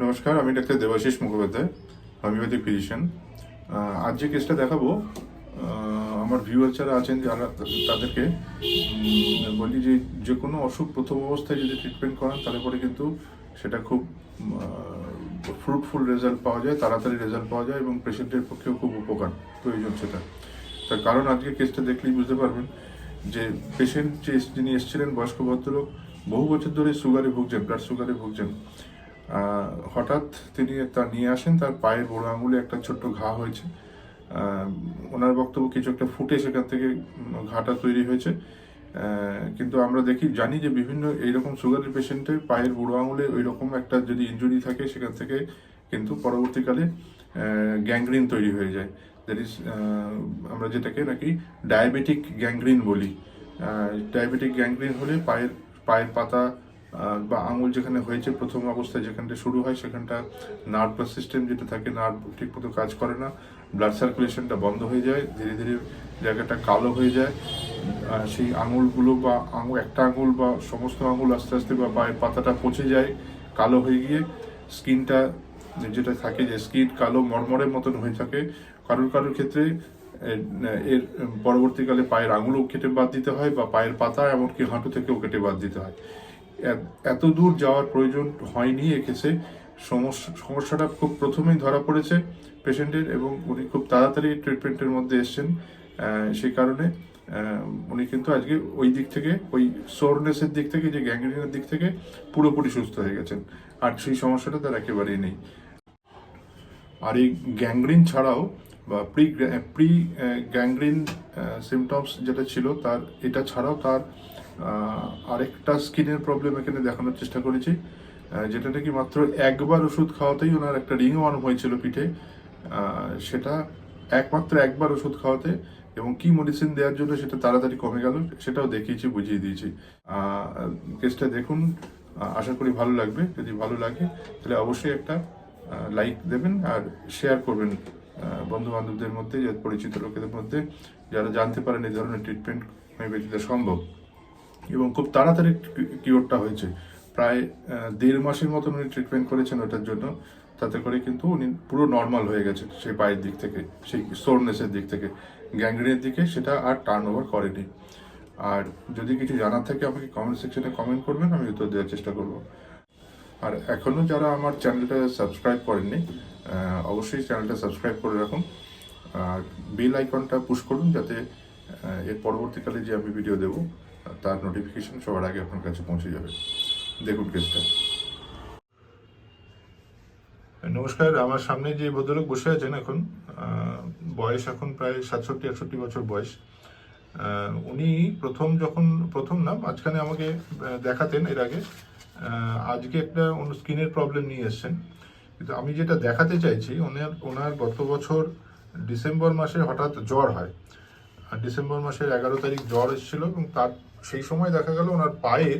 নমস্কার, আমি doctor Debashis Mukhopadhyay, homeopathic physician. আজ যে কেসটা দেখাবো। আমার ভিউয়ার যারা আছেন, যারা তাদেরকে বলি যে যে কোনো অসুখ প্রথম অবস্থায় যদি ট্রিটমেন্ট করান, তাহলে পরে কিন্তু সেটা খুব ফ্রুটফুল রেজাল্ট পাওয়া যায়, তাড়াতাড়ি রেজাল্ট পাওয়া যায় এবং পেশেন্টের পক্ষেও খুব উপকার প্রয়োজন সেটা। তার কারণ আজকে কেসটা দেখলেই বুঝতে পারবেন যে পেশেন্ট যে যিনি এসেছিলেন, বয়স্ক ভদ্রলোক, বহু বছর ধরে সুগারে ভুগছেন ব্লাড সুগারে ভুগছেন। হঠাৎ তিনি তা নিয়ে আসেন, তার পায়ের বড় আঙুলে একটা ছোট্ট ঘা হয়েছে। ওনার বক্তব্য কিছু একটা ফুটে সেখান থেকে ঘাটা তৈরি হয়েছে। কিন্তু আমরা দেখি, জানি যে বিভিন্ন এইরকম সুগারের পেশেন্টের পায়ের বুড়ো আঙুলে ওই রকম একটা যদি ইনজুরি থাকে, সেখান থেকে কিন্তু পরবর্তীকালে গ্যাংগ্রিন তৈরি হয়ে যায়। দ্যাট ইজ আমরা যেটাকে নাকি ডায়াবেটিক গ্যাংগ্রিন বলি। ডায়াবেটিক গ্যাংগ্রিন হলে পায়ের পায়ের পাতা বা আঙুল যেখানে হয়েছে, প্রথম অবস্থায় যেখানটা শুরু হয়, সেখানটা নার্ভাস সিস্টেম যেটা থাকে নার্ভ ঠিক মতো কাজ করে না ব্লাড সার্কুলেশনটা বন্ধ হয়ে যায়, ধীরে ধীরে জায়গাটা কালো হয়ে যায় সেই আঙুলগুলো বা আঙুল একটা আঙুল বা সমস্ত আঙুল আস্তে আস্তে বা পায়ের পাতাটা পচে যায়, কালো হয়ে গিয়ে স্কিনটা যেটা থাকে যে স্কিন কালো মরমরের মতন হয়ে থাকে। কারোর কারোর ক্ষেত্রে এর পরবর্তীকালে পায়ের আঙুলও কেটে বাদ দিতে হয় বা পায়ের পাতা এমনকি হাঁটু থেকেও কেটে বাদ দিতে হয়। এত দূর যাওয়ার প্রয়োজন হয়নি, এক্ষেত্রে সমস্যা, সমস্যাটা খুব প্রথমেই ধরা পড়েছে পেশেন্টের এবং উনি খুব তাড়াতাড়ি ট্রিটমেন্টের মধ্যে এসছেন সেই কারণে উনি কিন্তু আজকে ওই দিক থেকে, ওই সোরনেসের দিক থেকে, যে গ্যাংগ্রিনের দিক থেকে পুরোপুরি সুস্থ হয়ে গেছেন। আর সেই সমস্যাটা তার একেবারেই নেই। আর এই গ্যাংগ্রিন ছাড়াও বা প্রি প্রি গ্যাংগ্রিন সিমটমস যেটা ছিল তার, এটা ছাড়াও তার আরেকটা স্কিনের প্রবলেম এখানে দেখানোর চেষ্টা করেছি। যেটা নাকি মাত্র একবার ওষুধ খাওয়াতেই ওনার একটা রিং ওয়ার্ম হয়েছিল পিঠে। সেটা একমাত্র একবার ওষুধ খাওয়াতে এবং কি মেডিসিন দেওয়ার জন্য সেটা তাড়াতাড়ি কমে গেল, সেটাও দেখিয়েছি, বুঝিয়ে দিয়েছি। কেসটা দেখুন আশা করি ভালো লাগবে। যদি ভালো লাগে, তাহলে অবশ্যই একটা লাইক দেবেন আর শেয়ার করবেন বন্ধু বান্ধবদের মধ্যে পরিচিত লোকেদের মধ্যে, যারা জানতে পারেন এই ধরনের ট্রিটমেন্ট হোমিওপ্যাথিতে সম্ভব। এবং খুব তাড়াতাড়ি কিওরটা হয়েছে। প্রায় দেড় মাসের মতন উনি ট্রিটমেন্ট করেছেন ওটার জন্য। তাতে করে কিন্তু উনি পুরো নর্মাল হয়ে গেছে সেই পায়ের দিক থেকে, সেই সোরনেসের দিক থেকে। গ্যাংগ্রিনের দিকে সেটা আর টার্ন ওভার করেনি। আর যদি কিছু জানার থাকে আমাকে কমেন্ট সেকশনে কমেন্ট করবেন, আমি উত্তর দেওয়ার চেষ্টা করব। আর এখনও যারা আমার চ্যানেলটা সাবস্ক্রাইব করেননি অবশ্যই চ্যানেলটা সাবস্ক্রাইব করে রাখুন। আর বেল আইকনটা পুশ করুন যাতে এর পরবর্তীকালে যে আমি ভিডিও দেবো তার নোটিফিকেশন সবার আগে আপনার কাছে পৌঁছে যাবে। দেখুন কেসটা নমস্কার, আমার সামনে যে ভদ্রলোক বসে আছেন এখন বয়স এখন প্রায় সাতষট্টি একষট্টি বছর বয়স। উনি প্রথম যখন, প্রথম না, মাঝখানে আমাকে দেখাতেন এর আগে। আজকে একটা স্কিনের প্রবলেম নিয়ে এসেছেন। কিন্তু আমি যেটা দেখাতে চাইছি, ওনার ওনার গত বছর ডিসেম্বর মাসে হঠাৎ জ্বর হয়। আর ডিসেম্বর মাসের এগারো তারিখ জ্বর এসেছিল এবং তার সেই সময় দেখা গেল ওনার পায়ে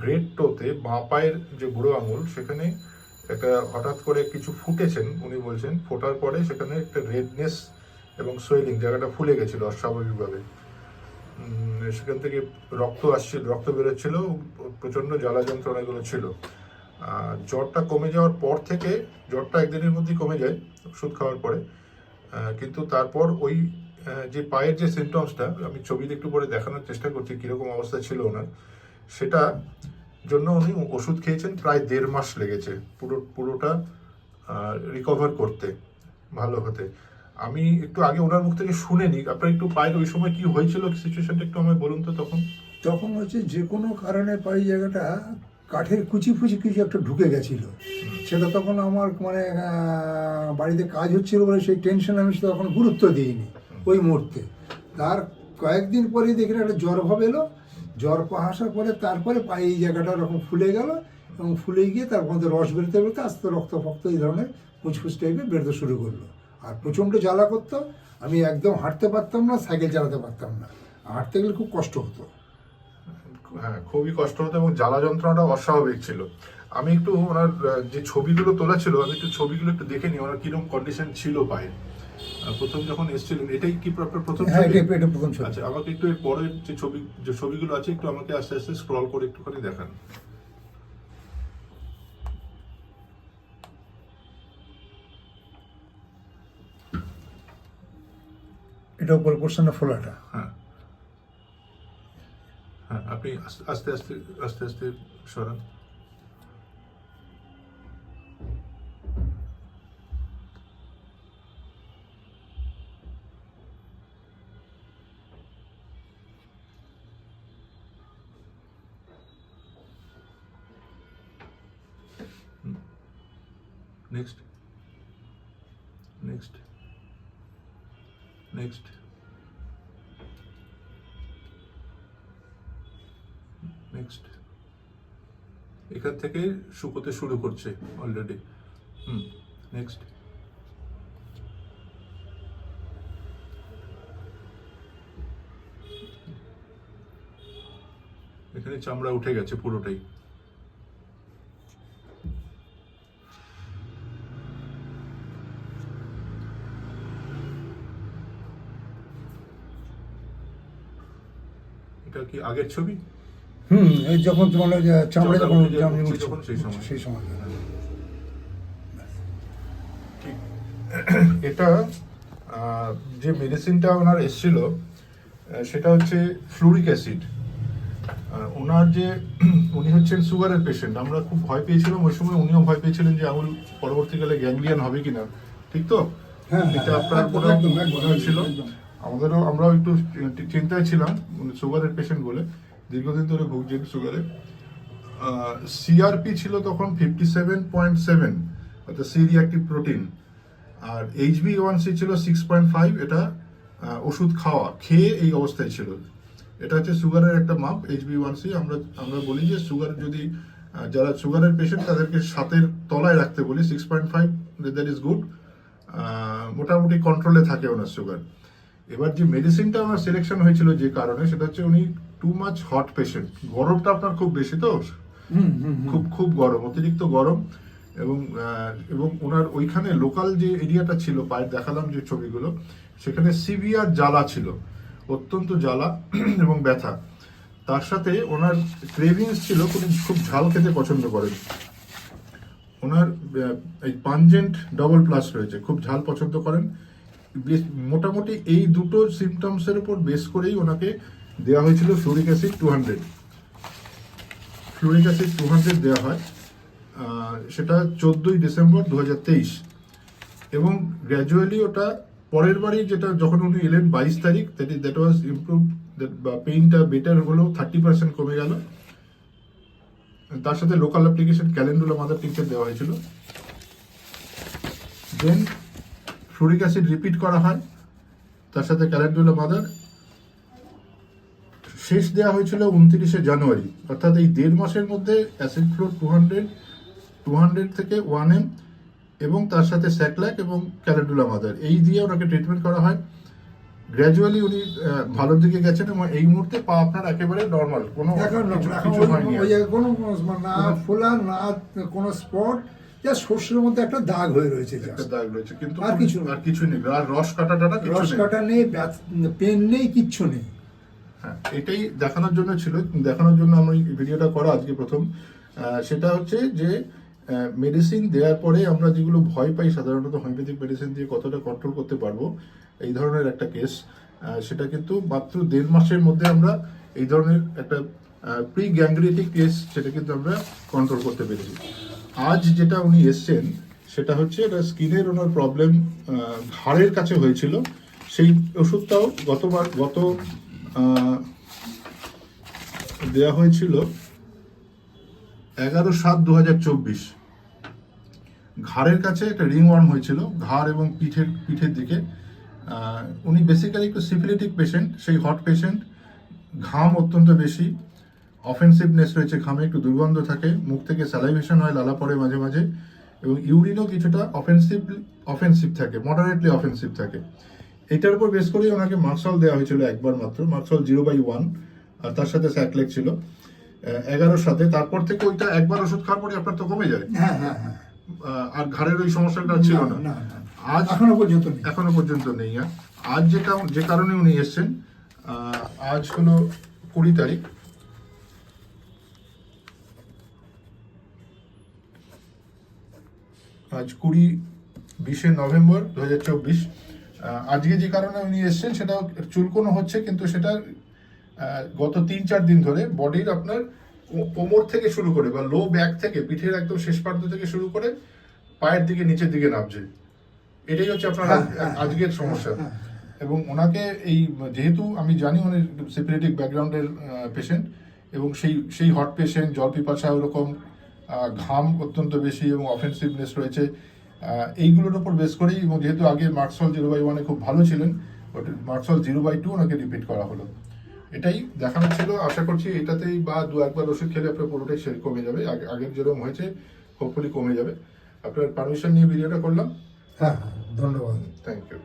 গ্রেট টোতে বাঁ পায়ের যে বুড়ো আঙুল সেখানে একটা হঠাৎ করে কিছু ফুটেছেন। উনি বলছেন ফোটার পরে সেখানে একটা রেডনেস এবং সোয়েলিং জায়গাটা ফুলে গেছিল অস্বাভাবিকভাবে। সেখান থেকে রক্ত আসছিল, রক্ত বেরোচ্ছিল প্রচণ্ড জ্বালা যন্ত্রণাগুলো ছিল। জ্বরটা কমে যাওয়ার পর থেকে, জ্বরটা একদিনের মধ্যেই কমে যায়, ওষুধ খাওয়ার পরে। কিন্তু তারপর ওই যে পায়ের যে সিমটমসটা আমি ছবিতে একটু পরে দেখানোর চেষ্টা করছি কীরকম অবস্থা ছিল ওনার সেটা জন্য উনি ওষুধ খেয়েছেন প্রায় দেড় মাস লেগেছে পুরো পুরোটা রিকভার করতে ভালো হতে। আমি একটু আগে ওনার মুখ থেকে শুনে নিই আপনার একটু পায়ের ওই সময় কি হয়েছিল সিচুয়েশনটা একটু আমায় বলুন তো তখন। তখন হচ্ছে যে কোনো কারণে পাই জায়গাটা কাঠের কুচি ফুচি কিছু একটা ঢুকে গেছিল। সেটা তখন আমার মানে বাড়িতে কাজ হচ্ছিল বলে সেই টেনশন আমি সেটা তখন গুরুত্ব দিইনি। ওই মুহূর্তে। তার কয়েকদিন পরেই দেখি একটা জ্বর ভাব এলো। জ্বর আসার পরে তারপরে পায়ে এই জায়গাটা ওরকম ফুলে গেল এবং ফুলে গিয়ে তার মধ্যে রস বেরোতে বেরোতে আস্তে রক্ত ফক্ত এই ধরনের ফুচফুচ টাইপের বেরোতে শুরু করল। আর প্রচণ্ড জ্বালা করতো। আমি একদম হাঁটতে পারতাম না, সাইকেল চালাতে পারতাম না। হাঁটতে গেলে খুব কষ্ট হতো। হ্যাঁ খুবই কষ্ট হতো এবং জ্বালা যন্ত্রণাটা অস্বাভাবিক ছিল। আমি একটু ওনার যে ছবিগুলো তোলা ছিল, আমি একটু ছবিগুলো একটু দেখে নিই, ওনার কীরকম কন্ডিশন ছিল পায়ে। প্রথম যখন এসেছিলেন এটাই কি প্রথম হ্যাঁ এটা এটা প্রথম ছবি। আচ্ছা আমাকে একটু এর পরের যে ছবি যে ছবিগুলো আছে একটু আমাকে আস্তে আস্তে স্ক্রল করে একটুখানি দেখান। এটা উপর পোর্শনে ফোলাটা হ্যাঁ। হ্যাঁ আপনি আস্তে আস্তে আস্তে আস্তে সরান। নেক্সট নেক্সট নেক্সট নেক্সট এখান থেকে শুকোতে শুরু করছে অলরেডি হুম নেক্সট এখানে চামড়া উঠে গেছে পুরোটাই। এটা কি আগের ছবি? হুম এই যখন তোমার চামড়া যখন যখন সেই সময়। সেই সময়। ঠিক। এটা যে মেডিসিনটা ওনার এসেছিল সেটা হচ্ছে ফ্লুরিক অ্যাসিড। ওনার যে উনি হচ্ছেন সুগারের পেশেন্ট। আমরা খুব ভয় পেয়েছিলাম ওই সময় উনিও ভয় পেয়েছিলেন যে আঙুল পরবর্তীকালে গ্যাংলিয়ান হবে কিনা। ঠিক তো? হ্যাঁ, হ্যাঁ, এটা আপনার ভয় ছিল। আমাদেরও, আমরাও একটু চিন্তায় ছিলাম সুগারের পেশেন্ট বলে, দীর্ঘদিন ধরে ভুগছেন সুগারে। সিআরপি ছিল তখন ফিফটি সেভেন পয়েন্ট সেভেন অর্থাৎ সি রিয়াক্টিভ প্রোটিন আর এইচবি ওয়ান সি ছিল সিক্স পয়েন্ট ফাইভ এটা ওষুধ খাওয়া, খেয়ে এই অবস্থায় ছিল। এটা হচ্ছে সুগারের একটা মাপ এইচবি ওয়ান সি আমরা আমরা বলি যে সুগার যদি যারা সুগারের পেশেন্ট তাদেরকে সাতের তলায় রাখতে বলি six point five that is good মোটামুটি কন্ট্রোলে থাকে ওনার সুগার। এবার যে মেডিসিনটা আমার সিলেকশন হয়েছিল যে কারণে সেটা হচ্ছে উনি টু মাচ হট পেশেন্ট গরমটা আপনার খুব বেশি তো। খুব খুব গরম অতিরিক্ত গরম। এবং এবং ওনার ওইখানে লোকাল যে এরিয়াটা ছিল পায়ের দেখালাম যে ছবিগুলো সেখানে সিভিয়ার জ্বালা ছিল। অত্যন্ত জ্বালা এবং ব্যথা। তার সাথে ওনার ক্রেভিংস ছিল খুব খুব ঝাল খেতে পছন্দ করেন। ওনার এই পাঞ্জেন্ট ডবল প্লাস রয়েছে খুব ঝাল পছন্দ করেন। মোটামুটি এই দুটো সিমটমসের উপর বেস করেই ওনাকে দেওয়া হয়েছিল fluoric acid two hundred fluoric acid two hundred দেওয়া হয় সেটা চোদ্দোই ডিসেম্বর দু হাজার তেইশ। এবং গ্র্যাজুয়ালি ওটা পরের বারই যেটা যখন উনি এলেন বাইশ তারিখ that is that was improve বা পেইনটা বেটার হলো থার্টি পার্সেন্ট কমে গেল। তার সাথে local application calendula mother tincture দেওয়া হয়েছিল। দেন ফ্লুরিক অ্যাসিড রিপিট করা হয়। তার সাথে ক্যালেন্ডুলা মাদার। শেষ দেওয়া হয়েছিল উনত্রিশে জানুয়ারি। অর্থাৎ এই দেড় মাসের মধ্যে acid fluor two hundred two hundred থেকে ওয়ান এম এবং তার সাথে স্যাকল্যাক এবং ক্যালেন্ডুলা মাদার। এই দিয়ে ওনাকে ট্রিটমেন্ট করা হয়। গ্র্যাজুয়ালি উনি ভালোর দিকে গেছেন এবং এই মুহূর্তে পা আপনার একেবারে নর্মাল কোনো কিছু- হয়নি কোনো ফোলা না কোনো স্পট যা শস্যের মধ্যে একটা দাগ হয়ে রয়েছে দাগ রয়েছে কিন্তু আর কিছু আর কিছু নেই। আর রস কাটা টাটা রস কাটা নেই পেন নেই কিচ্ছু নেই। হ্যাঁ এটাই দেখানোর জন্য ছিল। দেখানোর জন্য আমি এই ভিডিওটা করা আজকে প্রথম। সেটা হচ্ছে যে মেডিসিন দেওয়ার পরে আমরা যেগুলো ভয় পাই সাধারণত হোমিওপ্যাথিক মেডিসিন দিয়ে কতটা কন্ট্রোল করতে পারব এই ধরনের একটা কেস সেটা কিন্তু মাত্র দেড় মাসের মধ্যে আমরা এই ধরনের একটা প্রি গ্যাংগ্রেটিক কেস সেটা কিন্তু আমরা কন্ট্রোল করতে পেরেছি। আজ যেটা উনি এসছেন, সেটা হচ্ছে এটা স্কিনের ওনার প্রবলেম ঘাড়ের কাছে হয়েছিল। সেই ওষুধটাও গতবার, গত দেওয়া হয়েছিল এগারো সাত দু হাজার চব্বিশ। ঘাড়ের কাছে একটা রিং ওয়ার্ম হয়েছিল, ঘাড় এবং পিঠের পিঠের দিকে। উনি বেসিক্যালি একটু সিফিলিটিক পেশেন্ট সেই হট পেশেন্ট ঘাম অত্যন্ত বেশি অফেন্সিভনেস রয়েছে ঘামে একটু দুর্গন্ধ থাকে মুখ থেকে স্যালাইভেশন হয় লালা পড়ে মাঝে মাঝে এবং ইউরিনও কিছুটা অফেন্সিভ অফেন্সিভ থাকে মডারেটলি অফেন্সিভ থাকে। এটার উপর বেস করেই ওনাকে মার্কসল দেওয়া হয়েছিল একবার মাত্র merc sol zero by one আর তার সাথে স্যাকলেক ছিল এগারোর সাথে। তারপর থেকে ওইটা একবার ওষুধ খাওয়ার পরে আপনার তো কমে যায়। হ্যাঁ হ্যাঁ হ্যাঁ। আর ঘাড়ের ওই সমস্যাটা ছিল না আজ এখনও পর্যন্ত নেই। এখনও পর্যন্ত নেই আজ যেটা যে কারণে উনি এসেছেন আজ হলো কুড়ি তারিখ। আজ কুড়ি বিশে নভেম্বর দু হাজার চব্বিশ আজকে যে কারণে উনি এসেছেন সেটা চুলকোনো হচ্ছে কিন্তু সেটা গত তিন চার দিন ধরে বডির আপনার কোমর থেকে শুরু করে বা লো ব্যাক থেকে পিঠের একদম শেষ প্রান্ত থেকে শুরু করে পায়ের দিকে নিচের দিকে নামছে। এটাই হচ্ছে আপনার হ্যাঁ, আজকের সমস্যা। হ্যাঁ, এবং ওনাকে এই যেহেতু আমি জানি উনি সেপারেটিক ব্যাকগ্রাউন্ডের পেশেন্ট এবং সেই সেই হট পেশেন্ট জল পিপাসা ওরকম ঘাম অত্যন্ত বেশি এবং অফেন্সিভনেস রয়েছে। এইগুলোর উপর বেস করেই এবং যেহেতু আগে মার্কসল জিরো বাই ওয়ানে খুব ভালো ছিলেন but merc sol zero by two ওনাকে রিপিট করা হলো। এটাই দেখানো ছিল। আশা করছি এটাতেই বা দু একবার ওষুধ খেলে আপনার পুরোটাই সেরে কমে যাবে। আগে- আগের যেরকম হয়েছে হোপফুলি কমে যাবে। আপনার পারমিশন নিয়ে ভিডিওটা করলাম। হ্যাঁ হ্যাঁ ধন্যবাদ। Thank you